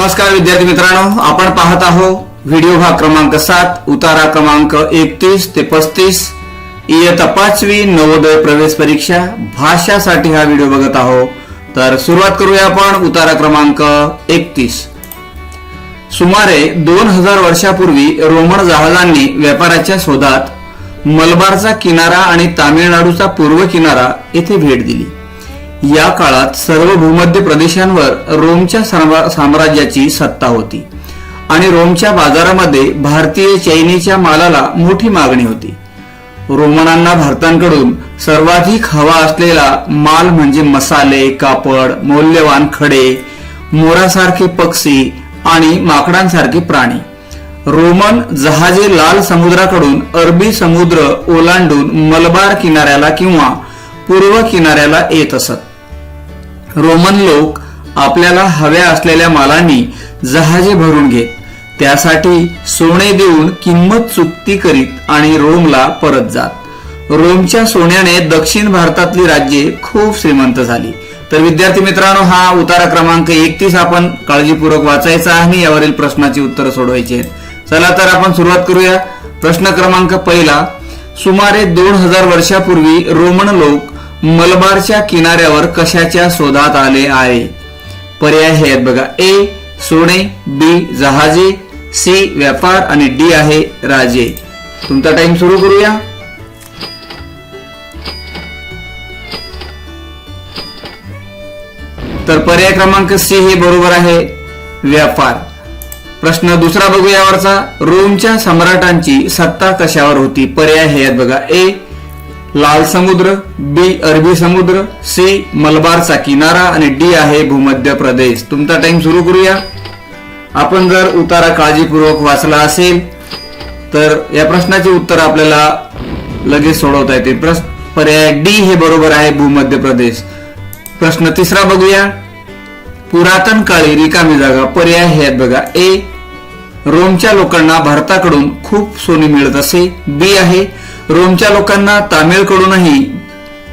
नमस्कार विद्यार्थी मित्रांनो. आपण पाहत आहोत व्हिडिओ भाग क्रमांक सात उतारा क्रमांक एकतीस ते पस्तीस. इयत्ता पाचवी नवोदय प्रवेश परीक्षा. भाषासाठी हा व्हिडिओ बघत आहोत. तर सुरुवात करूया आपण उतारा क्रमांक एकतीस. सुमारे दोन हजार वर्षापूर्वी रोमन जहाजांनी व्यापाराच्या शोधात मलबारचा किनारा आणि तामिळनाडूचा पूर्व किनारा येथे भेट दिली. या काळात सर्व भूमध्य प्रदेशांवर रोमच्या साम्राज्याची सत्ता होती. आणि रोमच्या बाजारामध्ये भारतीय चैनीच्या मालाला मोठी मागणी होती. रोमनांना भारतांकडून सर्वाधिक हवा असलेला माल म्हणजे मसाले कापड मौल्यवान खडे मोरासारखे पक्षी आणि माकडांसारखे प्राणी. रोमन जहाजे लाल समुद्राकडून अरबी समुद्र ओलांडून मलबार किनाऱ्याला किंवा पूर्व किनाऱ्याला येत असत. रोमन लोक आपल्याला हव्या असलेल्या मालांनी जहाजे भरून घेत त्यासाठी सोने देऊन किंमत चुकती करीत आणि रोमला परत जात. रोमच्या सोन्याने दक्षिण भारतातली राज्ये खूप श्रीमंत झाली. तर विद्यार्थी मित्रांनो हा उतारा क्रमांक एकतीस आपण काळजीपूर्वक वाचायचा आणि यावरील प्रश्नाची उत्तरं सोडवायची आहेत. चला तर आपण सुरुवात करूया. प्रश्न क्रमांक पहिला. सुमारे दोन हजार वर्षापूर्वी रोमन लोक मलबारच्या किनाऱ्यावर कशाच्या शोधात आले आहे? पर्याय हे आहेत बघा. ए सोने बी जहाजे सी व्यापार आणि डी आहे राजे. तुमचा टाइम सुरू करूया. तर पर्याय क्रमांक सी हे बरोबर आहे व्यापार. प्रश्न दुसरा बघूया वरचा रोमच्या सम्राटांची सत्ता कशावर होती? पर्याय हे आहेत बघा. ए लाल समुद्र बी अरबी समुद्र सी मलबारचा किनारा आणि डी आहे भूमध्य प्रदेश. तुमचा टाइम सुरू करूया. आपण जर उतारा काळजीपूर्वक वाचला असेल तर या प्रश्नाचे उत्तर आपल्याला लगेच सोडवता येते प्रश्न पर्याय डी हे बरोबर आहे भूमध्य प्रदेश. प्रश्न तिसरा बघूया. पुरातन काळी रिकामी जागा पर्याय हे आहेत बघा. ए रोमच्या लोकांना भारताकडून खूप सोने मिळत असे. बी आहे रोमच्या लोकांना तामिळकडूनही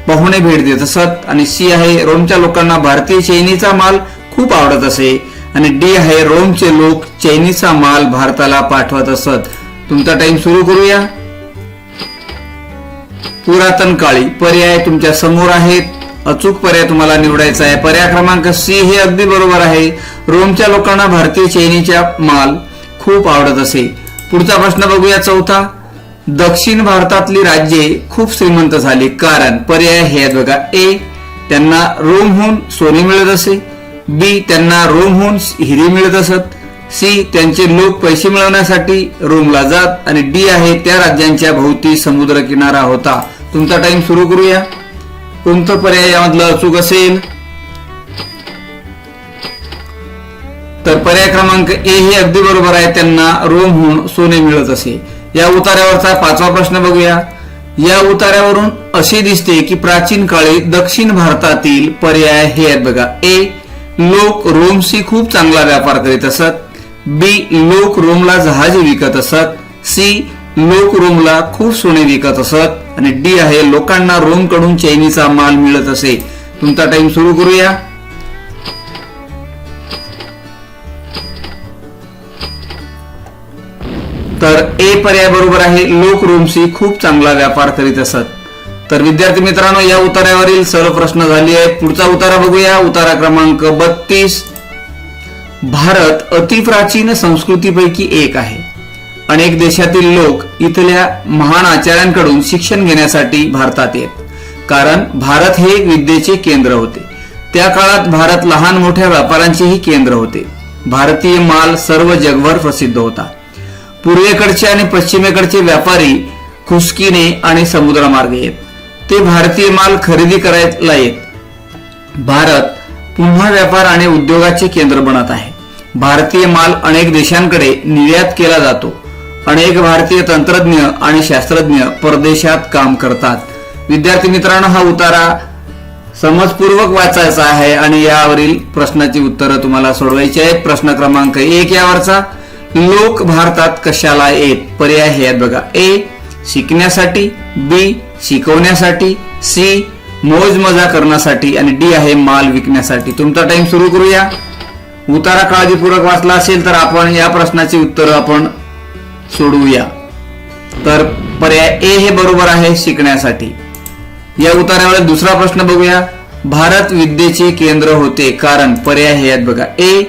पाहुणे भेट देत असत. आणि सी आहे रोमच्या लोकांना भारतीय चैनीचा माल खूप आवडत असे. आणि डी आहे रोमचे लोक चैनीचा माल भारताला पाठवत असत. तुमचा टाइम सुरू करूया. पुरातन काळी पर्याय तुमच्यासमोर आहेत. अचूक पर्याय तुम्हाला निवडायचा आहे. पर्याय क्रमांक सी हे अगदी बरोबर आहे. रोमच्या लोकांना भारतीय चैनीचा माल खूप आवडत असे. पुढचा प्रश्न बघूया चौथा. दक्षिण भारतातली राज्ये खूप श्रीमंत झाली कारण पर्याय हे आहेत बघा ए त्यांना रोमहून सोने मिळत असे बी त्यांना रोमहून हिरे मिळत असत सी त्यांचे लोक पैसे मिळवण्यासाठी रोमला जात आणि डी आहे त्या राज्यांच्या भोवती समुद्र किनारा होता. तुमचा टाइम सुरू करूया. कोणतं पर्याय यामधलं अचूक असेल? तर पर्याय क्रमांक ए हे अगदी बरोबर आहे त्यांना रोमहून सोने मिळत असे. या उतार्यावरचा पाचवा प्रश्न बघूया. या उतार्यावरून असे दिसते की प्राचीन काळी दक्षिण भारतातील पर्याय हे आहेत बघा. ए लोक रोमशी खूप चांगला व्यापार करीत असत. बी लोक रोमला जहाजे विकत असत. सी लोक रोमला खूप सोने विकत असत. आणि डी आहे लोकांना रोमकडून चैनीचा माल मिळत असे. तुमचा टाइम सुरू करूया. ए पर्याय बरोबर आहे. लोक रोमशी खूप चांगला व्यापार करीत असत. तर विद्यार्थी मित्रांनो या उतार्यावरील सर्व प्रश्न झाले आहे पुढचा उतारा बघूया. उतारा क्रमांक बत्तीस. भारत अतिप्राचीन संस्कृतीपैकी एक आहे. अनेक देशातील लोक इथल्या महान आचार्यांकडून शिक्षण घेण्यासाठी भारतात येत. कारण भारत हे विद्येचे केंद्र होते. त्या काळात भारत लहान मोठ्या व्यापारांचेही केंद्र होते. भारतीय माल सर्व जगभर प्रसिद्ध होता. पूर्वेकडचे आणि पश्चिमेकडचे व्यापारी खुसकीने आणि समुद्रमार्गे येत. ते भारतीय माल खरेदी करायला येत. भारत पुन्हा व्यापार आणि उद्योगाचे केंद्र बनत आहे. भारतीय माल अनेक देशांकडे निर्यात केला जातो. अनेक भारतीय तंत्रज्ञ आणि शास्त्रज्ञ परदेशात काम करतात. विद्यार्थी मित्रांनो हा उतारा समजपूर्वक वाचायचा आहे आणि यावरील प्रश्नाची उत्तरं तुम्हाला सोडवायची आहेत. प्रश्न क्रमांक एक यावरचा. लोक भारतात कशाला येत? पर्याय हे आहेत बघा. ए शिकण्यासाठी बी शिकवण्यासाठी सी मोज मजा करण्यासाठी आणि डी आहे माल विकण्यासाठी. तुमचा टाइम सुरू करूया. उतारा काळजीपूर्वक वाचला असेल तर आपण या प्रश्नाची उत्तरं आपण सोडवूया. तर पर्याय ए हे बरोबर आहे शिकण्यासाठी. या उतारावर दुसरा प्रश्न बघूया. भारत विद्येचे केंद्र होते. कारण पर्याय हे आहेत बघा. ए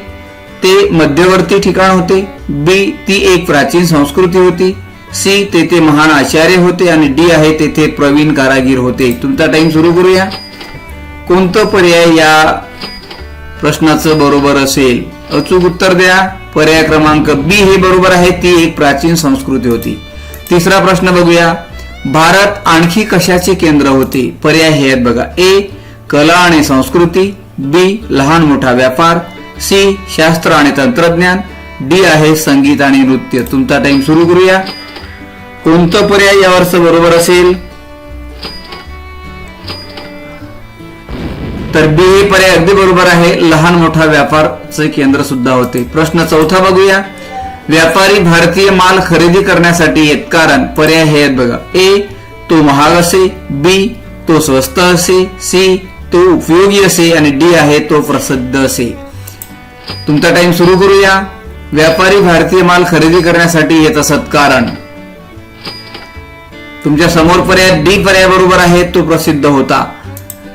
ते मध्यवर्ती ठिकाण होते. बी ती एक प्राचीन संस्कृती होती. सी तेथे महान आचार्य होते आणि डी आहे तेथे प्रवीण कारागीर होते. तुमचा टाइम सुरू करूया. कोणतं पर्याय या प्रश्नाचं बरोबर असेल? अचूक उत्तर द्या. पर्याय क्रमांक बी हे बरोबर आहे. ती एक प्राचीन संस्कृती होती. तिसरा प्रश्न बघूया. भारत आणखी कशाचे केंद्र होते? पर्याय हे आहेत बघा. ए कला आणि संस्कृती. बी लहान मोठा व्यापार. सी शास्त्र आणि तंत्रज्ञान डी आहे संगीत आणि नृत्य. तुमचा टाइम सुरू करूया. कोणतं पर्याय यावरचं बरोबर असेल? तर बी हे पर्याय अगदी बरोबर आहे. लहान मोठा व्यापारचे केंद्र सुद्धा होते. प्रश्न चौथा बघूया. व्यापारी भारतीय माल खरेदी करण्यासाठी येत कारण पर्याय हे आहेत बघा. ए तो महाग असे बी तो स्वस्त असे सी तो उपयोगी असे आणि डी आहे तो प्रसिद्ध असे. तुमचा टाइम सुरू करूया. व्यापारी भारतीय माल खरेदी करण्यासाठी येत असत कारण. तुमच्यासमोर पर्याय डी पर्याय बरोबर आहे तो प्रसिद्ध होता.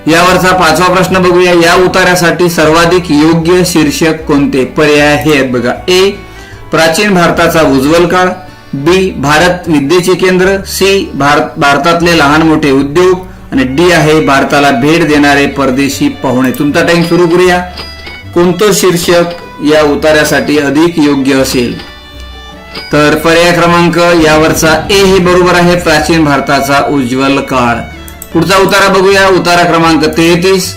यावरचा पाचवा प्रश्न बघूया. या उतार्यासाठी सर्वाधिक योग्य शीर्षक कोणते? पर्याय हे आहेत बघा. ए प्राचीन भारताचा उज्ज्वल काळ. बी भारत विद्येचे केंद्र. सी भारत भारतातले लहान मोठे उद्योग. आणि डी आहे भारताला भेट देणारे परदेशी पाहुणे. तुमचा टाइम सुरू करूया. कोणतं शीर्षक या उतार्यासाठी अधिक योग्य असेल? तर पर्याय क्रमांक यावरचा ए हे बरोबर आहे प्राचीन भारताचा उज्ज्वल काळ. पुढचा उतारा बघूया. उतारा क्रमांक तेहतीस.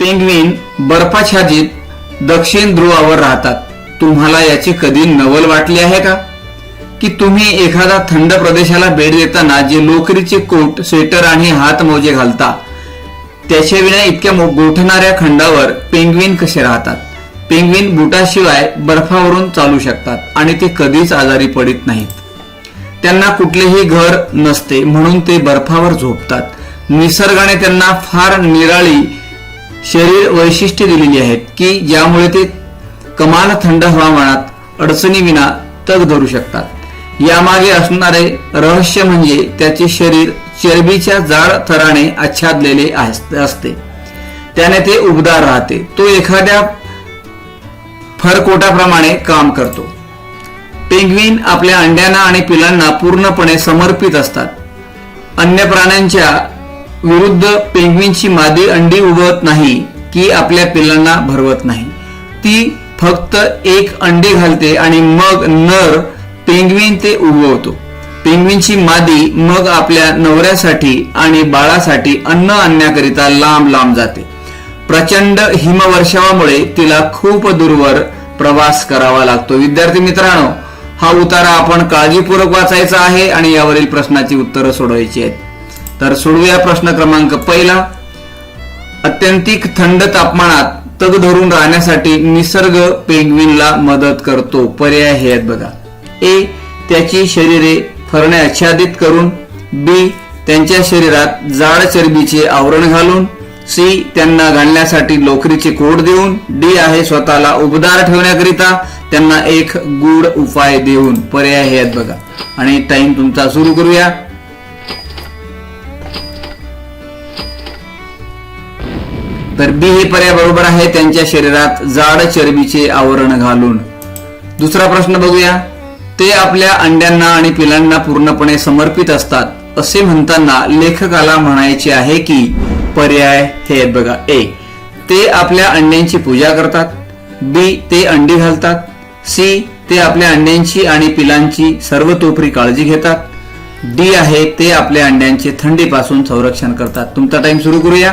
पेंग्विन बर्फाच्छादित दक्षिण ध्रुवावर राहतात. तुम्हाला याची कधी नवल वाटली आहे का? की तुम्ही एखादा थंड प्रदेशाला भेट देताना जे लोकरीचे कोट स्वेटर आणि हातमोजे घालता त्याच्याविना इतक्या गोठणाऱ्या खंडावर पेंग्विन कसे राहतात? पेंग्विन बुटाशिवाय बर्फावरून चालू शकतात आणि ते कधीच आजारी पडित नाहीत. त्यांना कुठलेही घर नसते म्हणून ते बर्फावर झोपतात. निसर्गाने त्यांना फार निराळी शरीर वैशिष्ट्ये दिलेली आहेत की ज्यामुळे ते कमाल थंड हवामानात अडचणीविना तग धरू शकतात. यामागे असणारे रहस्य म्हणजे त्याचे शरीर चरबीच्या जाड थराने आच्छादलेले असते. त्याने ते उबदार राहते. तो एखाद्या फरकोटाप्रमाणे काम करतो. पेंग्विन आपल्या अंड्यांना आणि पिलांना पूर्णपणे समर्पित असतात. अन्य प्राण्यांच्या विरुद्ध पेंग्विनची मादी अंडी उगवत नाही की आपल्या पिलांना भरवत नाही. ती फक्त एक अंडी घालते आणि मग नर पेंग्विन ते उगवतो. पेंग्विनची मादी मग आपल्या नवऱ्यासाठी आणि बाळासाठी अन्न आणण्याकरिता लांब लांब जाते. प्रचंड हिमवर्षावामुळे तिला खूप दूरवर प्रवास करावा लागतो. विद्यार्थी मित्रांनो हा उतारा आपण काळजीपूर्वक वाचायचा आहे आणि यावरील प्रश्नाची उत्तरं सोडवायची आहेत. तर सोडवूया प्रश्न क्रमांक पहिला. अत्यंतिक थंड तापमानात तग धरून राहण्यासाठी निसर्ग पेंग्विनला मदत करतो. पर्याय हे आहेत बघा. ए त्याची शरीरे फरणे आच्छादित करून बी त्यांच्या शरीरात जाड चरबीचे आवरण घालून सी त्यांना घालण्यासाठी लोकरीचे कोड देऊन डी आहे स्वतःला उबदार ठेवण्याकरिता त्यांना एक गूढ उपाय देऊन. पर्याय हे आहेत बघा. आणि टाइम तुमचा सुरू करूया. तर बी हे पर्याय बरोबर आहे त्यांच्या शरीरात जाड चरबीचे आवरण घालून. दुसरा प्रश्न बघूया. ते आपल्या अंड्यांना आणि पिलांना पूर्णपणे समर्पित असतात असे म्हणताना लेखकाला म्हणायचे आहे की पर्याय हे बघा ए. ते आपल्या अंड्यांची पूजा करतात बी. ते अंडी घालतात सी. ते आपल्या अंड्यांची आणि पिलांची सर्वतोपरी काळजी घेतात डी. आहे ते आपल्या अंड्यांचे थंडीपासून संरक्षण करतात. तुमचा टाइम सुरू करूया.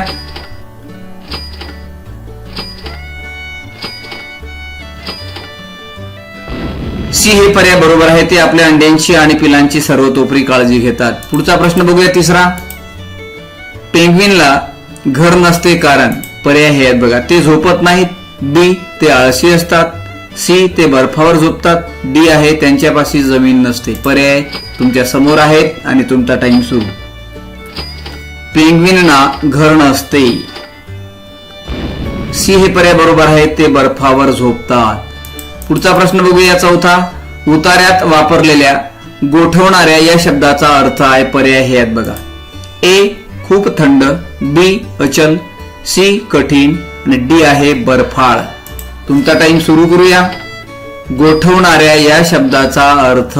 सी हे पर्याय बरोबर आहे ते आपल्या अंड्यांची आणि पिलांची सर्वतोपरी काळजी घेतात. पुढचा प्रश्न बघूया तिसरा. पेंग्विनला घर नसते कारण पर्याय हे आहेत बघा. ते झोपत नाहीत. बी ते आळशी असतात. सी ते बर्फावर झोपतात. डी आहे त्यांच्यापाशी जमीन नसते. पर्याय तुमच्यासमोर आहेत आणि तुमचा टाइम सुरू. पेंग्विनना घर नसते. सी हे पर्याय बरोबर आहे ते बर्फावर झोपतात. पुढचा प्रश्न बघूया चौथा उतार्यात वापरलेल्या गोठवणाऱ्या या शब्दाचा अर्थ आहे पर्याय हे आहेत बघा. ए खूप थंड. बी अचल. सी कठीण. आणि डी आहे बर्फाळ. तुमचा टाइम सुरू करूया. गोठवणाऱ्या या शब्दाचा अर्थ.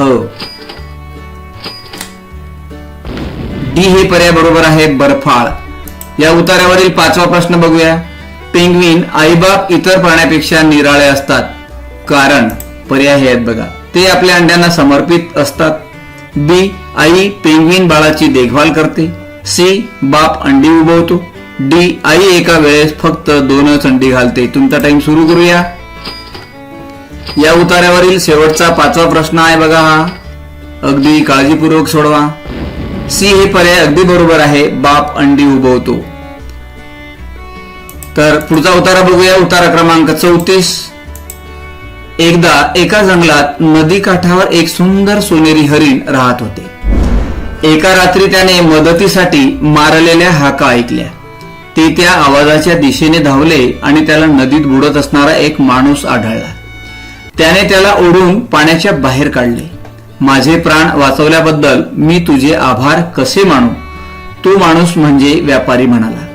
डी हे पर्याय बरोबर आहे बर्फाळ. या उतार्यावरील पाचवा प्रश्न बघूया. पेंग्विन आईबाप इतर प्राण्यापेक्षा निराळे असतात. कारण पर्याय हे आहेत बघा. ते आपल्या अंड्यांना समर्पित असतात. बी आई पेंग्विन बाळाची देखभाल करते. सी बाप अंडी उभवतो डी आई एका वेळेस फक्त दोनच अंडी घालते. तुमचा टाइम सुरू करूया. या उतार्यावरील शेवटचा पाचवा प्रश्न आहे बघा हा. अगदी काळजीपूर्वक सोडवा. सी हे पर्याय अगदी बरोबर आहे. बाप अंडी उभवतो तर पुढचा उतारा बघूया. उतारा क्रमांक चौतीस. एकदा एका जंगलात नदी काठावर एक सुंदर सोनेरी हरिण राहत होते. एका रात्री त्याने मदतीसाठी मारलेल्या हाका ऐकल्या. ते त्या आवाजाच्या दिशेने धावले आणि त्याला नदीत बुडत असणारा एक माणूस आढळला. त्याने त्याला ओढून पाण्याच्या बाहेर काढले. माझे प्राण वाचवल्याबद्दल मी तुझे आभार कसे मानू? तो माणूस म्हणजे व्यापारी म्हणाला.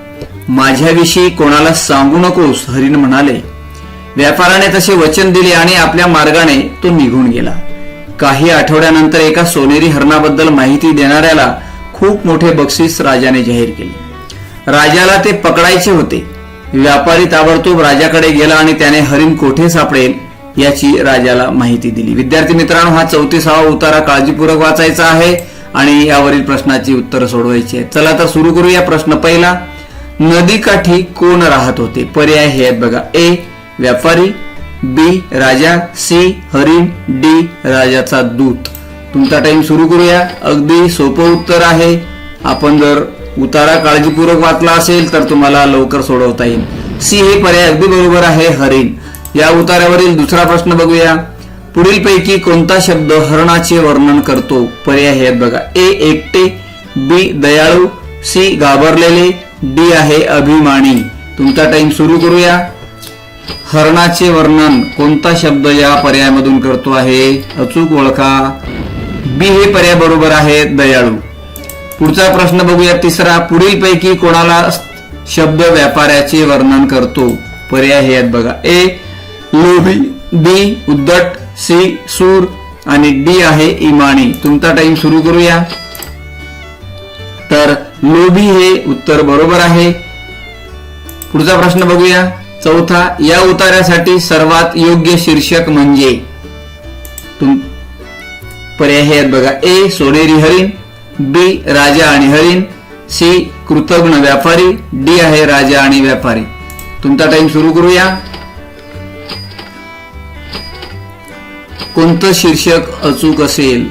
माझ्याविषयी कोणाला सांगू नकोस हरिण म्हणाले. व्यापाराने तसे वचन दिले आणि आपल्या मार्गाने तो निघून गेला. काही आठवड्यानंतर एका सोनेरी हरणाबद्दल माहिती देणाऱ्याला खूप मोठे बक्षीस राजाने जाहीर केले. राजाला ते पकडायचे होते. व्यापारी ताबडतोब राजाकडे गेला आणि त्याने हरिण कोठे सापडेल याची राजाला माहिती दिली. विद्यार्थी मित्रांनो हा चौतीसावा उतारा काळजीपूर्वक वाचायचा आहे आणि यावरील प्रश्नाची उत्तरं सोडवायची आहेत. चला तर सुरू करूया प्रश्न पहिला. नदीकाठी कोण राहत होते? पर्याय हे आहेत बघा. ए व्यापारी बी राजा सी हरिण डी राजाचा दूत. तुमचा टाइम सुरू करूया. अगदी सोपं उत्तर आहे. आपण जर उतारा काळजीपूर्वक वाचला असेल तर तुम्हाला लवकर सोडवता येईल. सी हे पर्याय अगदी बरोबर आहे हरिण. या उतार्यावरील दुसरा प्रश्न बघूया. पुढील पैकी कोणता शब्द हरणाचे वर्णन करतो? पर्याय हे आहेत बघा. ए एकटे बी दयाळू सी घाबरलेले डी आहे अभिमानी. तुमचा टाइम सुरू करूया. हरणाचे वर्णन कोणता शब्द या पर्यायामधून करतो आहे? अचूक ओळखा. बी हे पर्याय बरोबर आहे दयाळू. पुढचा प्रश्न बघूया तिसरा. पुढील पैकी कोणाला शब्द व्यापाऱ्याचे वर्णन करतो? पर्याय हे आहेत बघा. ए लोभी. बी उद्धट. सी सूर. आणि डी आहे इमाणी तुमचा टाइम सुरू करूया. तर लोभी हे उत्तर बरोबर आहे. पुढचा प्रश्न बघूया. चौथा या उतार्यासाठी सर्वात योग्य शीर्षक म्हणजे पर्याय हे आहेत बघा. ए सोनेरी हरिण बी राजा आणि हरिण सी कृतज्ञ व्यापारी डी आहे राजा आणि व्यापारी. तुमचा टाइम सुरू करूया. कोणतं शीर्षक अचूक असेल?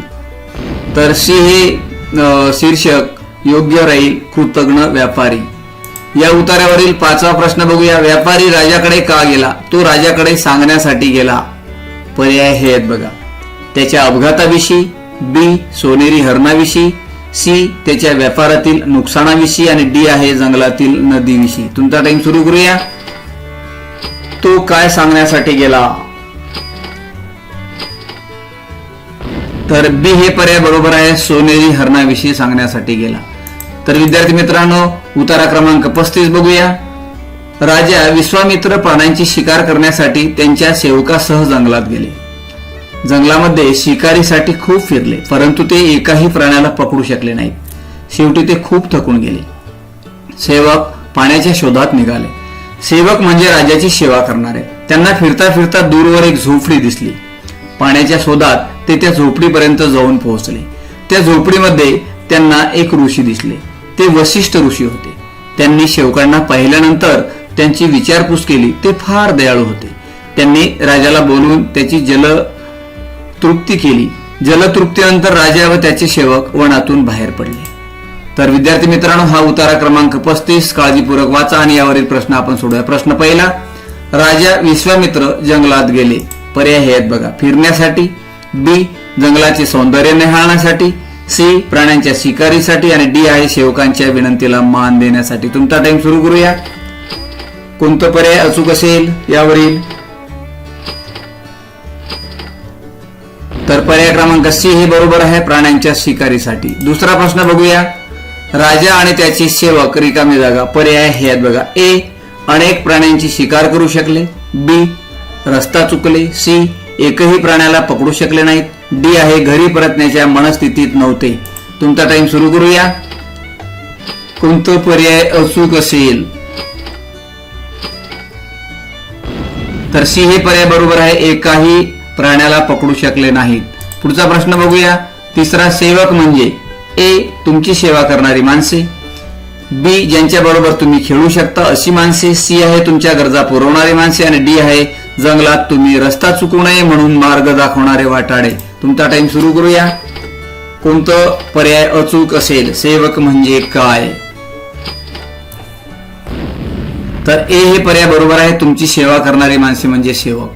तर सी हे शीर्षक योग्य राहील कृतज्ञ व्यापारी. या उतार्यावरील पाचवा प्रश्न बघूया. व्यापारी राजाकडे का गेला? तो राजाकडे सांगण्यासाठी गेला. पर्याय हे आहेत बघा. त्याच्या अपघाताविषयी बी सोनेरी हरणाविषयी सी त्याच्या व्यापारातील नुकसानाविषयी आणि डी आहे जंगलातील नदीविषयी. तुमचा टाइम सुरू करूया. तो काय सांगण्यासाठी गेला? तर बी हे पर्याय बरोबर आहे सोनेरी हरणाविषयी सांगण्यासाठी गेला. तर विद्यार्थी मित्रांनो उतारा क्रमांक पस्तीस बघूया. राजा विश्वामित्र प्राण्यांची शिकार करण्यासाठी त्यांच्या सेवकासह जंगलात गेले. जंगलामध्ये शिकारीसाठी खूप फिरले परंतु ते एकाही प्राण्याला पकडू शकले नाहीत. शेवटी ते खूप थकून गेले. सेवक पाण्याच्या शोधात निघाले. सेवक म्हणजे राजाची सेवा करणारे. त्यांना फिरता फिरता दूरवर एक झोपडी दिसली. पाण्याच्या शोधात ते त्या झोपडीपर्यंत जाऊन पोहोचले. त्या झोपडीमध्ये त्यांना एक ऋषी दिसले. ते वशिष्ठ ऋषी होते. त्यांनी शेवकांना पाहिल्यानंतर त्यांची विचारपूस केली ते फार दयाळू होते. त्यांनी राजाला बोलवून त्याची जल तृप्ती केली. जलतृप्तीनंतर राजा व त्याचे सेवक वनातून बाहेर पडले. तर विद्यार्थी मित्रांनो हा उतारा क्रमांक पस्तीस काळजीपूर्वक वाचा आणि यावरील प्रश्न आपण सोडूया. प्रश्न पहिला राजा विश्वामित्र जंगलात गेले. पर्याय हे आहेत बघा फिरण्यासाठी बी जंगलाचे सौंदर्य निहाळण्यासाठी सी प्राण्यांच्या शिकारीसाठी आणि डी आहे सेवकांच्या विनंतीला मान देण्यासाठी. तुमचा टाइम सुरू करूया. कोणतं पर्याय अचूक असेल? यावरील. तर पर्याय क्रमांक सी हे बरोबर आहे प्राण्यांच्या शिकारीसाठी. दुसरा प्रश्न बघूया. राजा आणि त्याचे सेवक रिकामी जागा. पर्याय हे आहेत बघा. ए अनेक प्राण्यांची शिकार करू शकले. बी रस्ता चुकले. सी एकही प्राण्याला पकडू शकले नाहीत. डी आहे घरी परतण्याच्या मनस्थितीत नव्हते. तुमचा टाइम सुरू करूया. कोणतं पर्याय अचूक असेल? तर सी हे पर्याय बरोबर आहे एकाही प्राण्याला पकडू शकले नाहीत. पुढचा प्रश्न बघूया. तिसरा सेवक म्हणजे ए तुमची सेवा करणारी माणसे. बी ज्यांच्या बरोबर तुम्ही खेळू शकता अशी माणसे. सी आहे तुमच्या गरजा पुरवणारी माणसे. आणि डी आहे जंगलात तुम्ही रस्ता चुकू नये म्हणून मार्ग दाखवणारे वाटाडे. तुमचा टाइम सुरू करूया. कोणतं पर्याय अचूक असेल सेवक म्हणजे काय? तर ए हे पर्याय बरोबर आहे तुमची सेवा करणारी माणसे म्हणजे सेवक.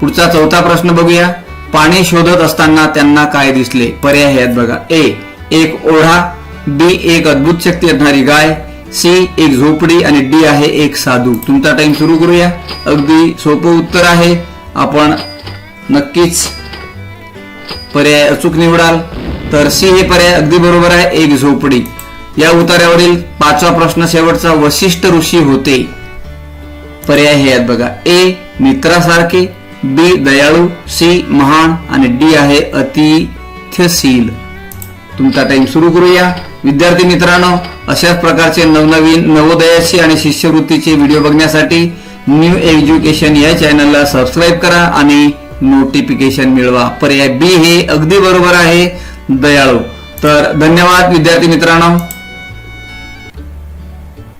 पुढचा चौथा प्रश्न बघूया. पाणी शोधत असताना त्यांना काय दिसले? पर्याय आहेत बघा. ए एक ओढा. बी एक अद्भुत शक्ती असणारी गाय. सी एक झोपडी. आणि डी आहे एक साधू. तुमचा टाइम सुरू करूया. अगदी सोपं उत्तर आहे. आपण नक्कीच पर्याय अचूक निवडाल तर सी हे पर्याय अगदी बरोबर आहे एक झोपडी. या उतार्यावरील पाचवा प्रश्न शेवटचा वशिष्ठ ऋषी होते. पर्याय हे आहेत बघा ए मित्रासारखे बी दयाळू सी महान आणि डी आहे अतिथ्यशील. तुमचा टाइम सुरू करूया. विद्यार्थी मित्रांनो अशाच प्रकारचे नवनवीन नवोदयाचे आणि शिष्यवृत्तीचे व्हिडिओ बघण्यासाठी न्यू एज्युकेशन या चॅनलला सबस्क्राईब करा आणि नोटिफिकेशन मिळवा. पर्याय बी हे अगदी बरोबर आहे. दयाळू. तर धन्यवाद विद्यार्थी मित्रांनो.